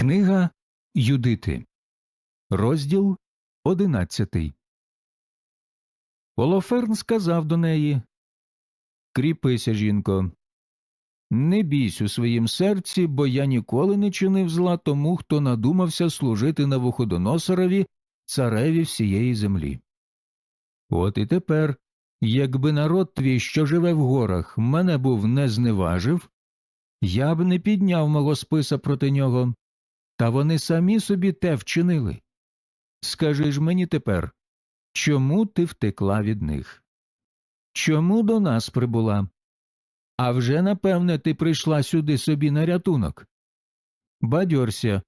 Книга Юдити, розділ одинадцятий. Олоферн сказав до неї Кріпися, жінко. Не бійсь у своїм серці, бо я ніколи не чинив зла тому, хто надумався служити Навуходоносорові, цареві всієї землі. От і тепер, якби народ твій, що живе в горах, мене був не зневажив, я б не підняв мого списа проти нього, та вони самі собі те вчинили. Скажи ж мені тепер, чому ти втекла від них? Чому до нас прибула? А вже, напевне, ти прийшла сюди собі на рятунок. Бадьорся,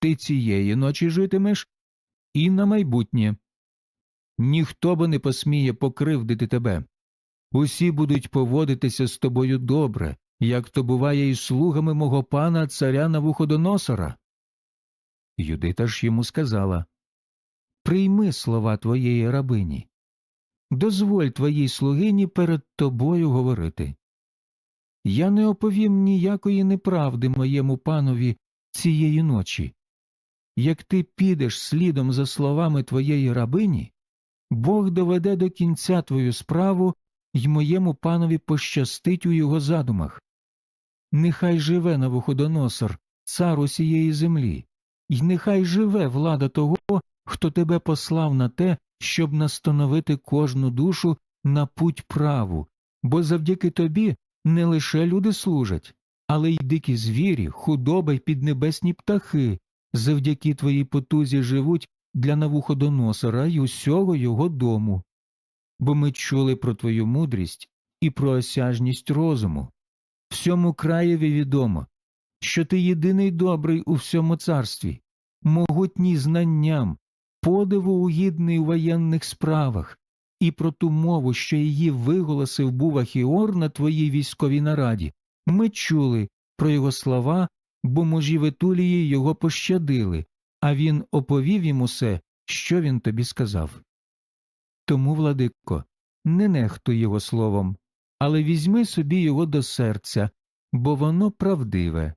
ти цієї ночі житимеш і на майбутнє. Ніхто бо не посміє покривдити тебе. Усі будуть поводитися з тобою добре, як то буває із слугами мого пана царя Навуходоносора. Юдита ж йому сказала Прийми слова твоєї рабині. Дозволь твоїй слугині перед тобою говорити. Я не оповім ніякої неправди моєму панові цієї ночі. Як ти підеш слідом за словами твоєї рабині, Бог доведе до кінця твою справу й моєму панові пощастить у його задумах. Нехай живе Навуходоносор, цар усієї землі, й нехай живе влада того, хто тебе послав на те, щоб настановити кожну душу на путь праву, бо завдяки тобі не лише люди служать, але й дикі звірі, худоба й піднебесні птахи, завдяки твоїй потузі живуть для Навуходоносора й усього його дому. Бо ми чули про твою мудрість і про осяжність розуму. Всьому краєві відомо, що ти єдиний добрий у всьому царстві, могутній знанням, подиву угідний у воєнних справах, і про ту мову, що її виголосив був Ахіор на твоїй військовій нараді. Ми чули про його слова, бо мужі Ветулії його пощадили, а він оповів їм усе, що він тобі сказав. Тому, владико, не нехтуй його словом, але візьми собі його до серця, бо воно правдиве.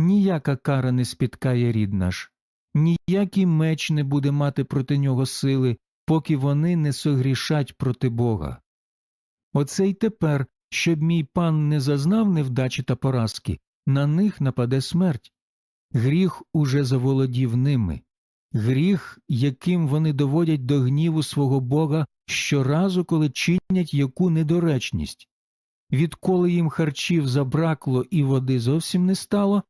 Ніяка кара не спіткає рід наш, ніякий меч не буде мати проти нього сили, поки вони не согрішать проти Бога. Оце й тепер, щоб мій пан не зазнав невдачі та поразки, на них нападе смерть. Гріх уже заволодів ними, гріх, яким вони доводять до гніву свого Бога щоразу, коли чинять яку недоречність. Відколи їм харчів забракло і води зовсім не стало,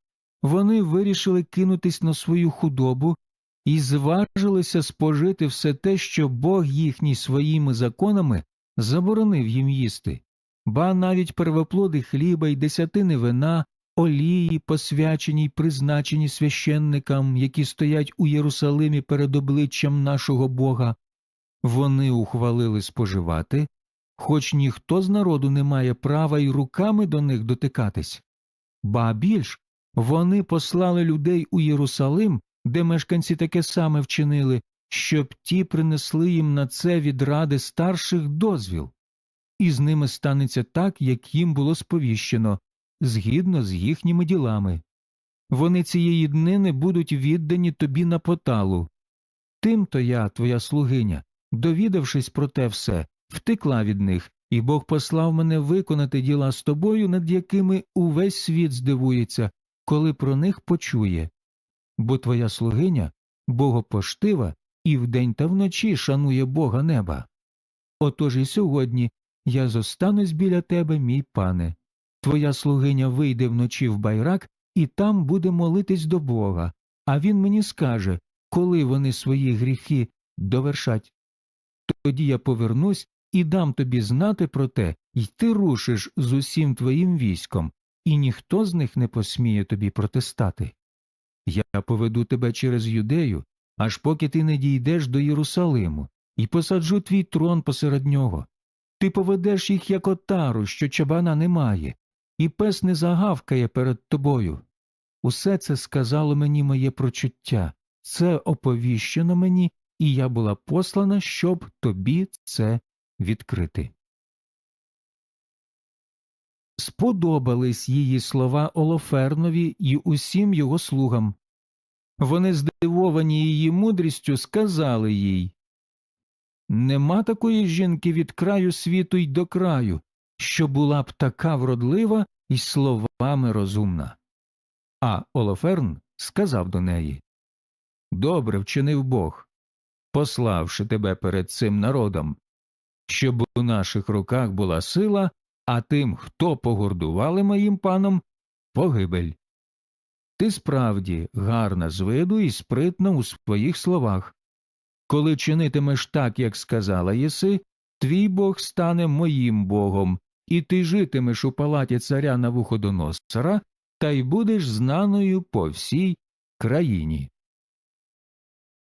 вони вирішили кинутись на свою худобу і зважилися спожити все те, що Бог їхній своїми законами заборонив їм їсти, ба навіть первоплоди хліба й десятини вина, олії, посвячені й призначені священникам, які стоять у Єрусалимі перед обличчям нашого Бога, вони ухвалили споживати, хоч ніхто з народу не має права й руками до них дотикатись. Ба більш вони послали людей у Єрусалим, де мешканці таке саме вчинили, щоб ті принесли їм на це від ради старших дозвіл, і з ними станеться так, як їм було сповіщено, згідно з їхніми ділами. Вони цієї днини будуть віддані тобі на поталу. Тим-то я, твоя слугиня, довідавшись про те все, втекла від них, і Бог послав мене виконати діла з тобою, над якими увесь світ здивується, коли про них почує. Бо твоя слугиня богопоштива і вдень та вночі шанує Бога неба. Отож і сьогодні я зостанусь біля тебе, мій пане. Твоя слугиня вийде вночі в байрак і там буде молитись до Бога, а він мені скаже, коли вони свої гріхи довершать. Тоді я повернусь і дам тобі знати про те, й ти рушиш з усім твоїм військом, і ніхто з них не посміє тобі протистати. Я поведу тебе через юдею, аж поки ти не дійдеш до Єрусалиму, і посаджу твій трон посеред нього. Ти поведеш їх як отару, що чабана немає, і пес не загавкає перед тобою. Усе це сказало мені моє прочуття, це оповіщено мені, і я була послана, щоб тобі це відкрити. Сподобались її слова Олофернові і усім його слугам, Вони, здивовані її мудрістю, сказали їй Нема такої жінки від краю світу й до краю, що була б така вродлива і словами розумна. А Олоферн сказав до неї Добре вчинив Бог, пославши тебе перед цим народом, щоб у наших руках була сила, а тим, хто погордували моїм паном, погибель. Ти справді гарна з виду і спритна у своїх словах. Коли чинитимеш так, як сказала єси, твій Бог стане моїм Богом, і ти житимеш у палаті царя Навуходоносора, та й будеш знаною по всій країні.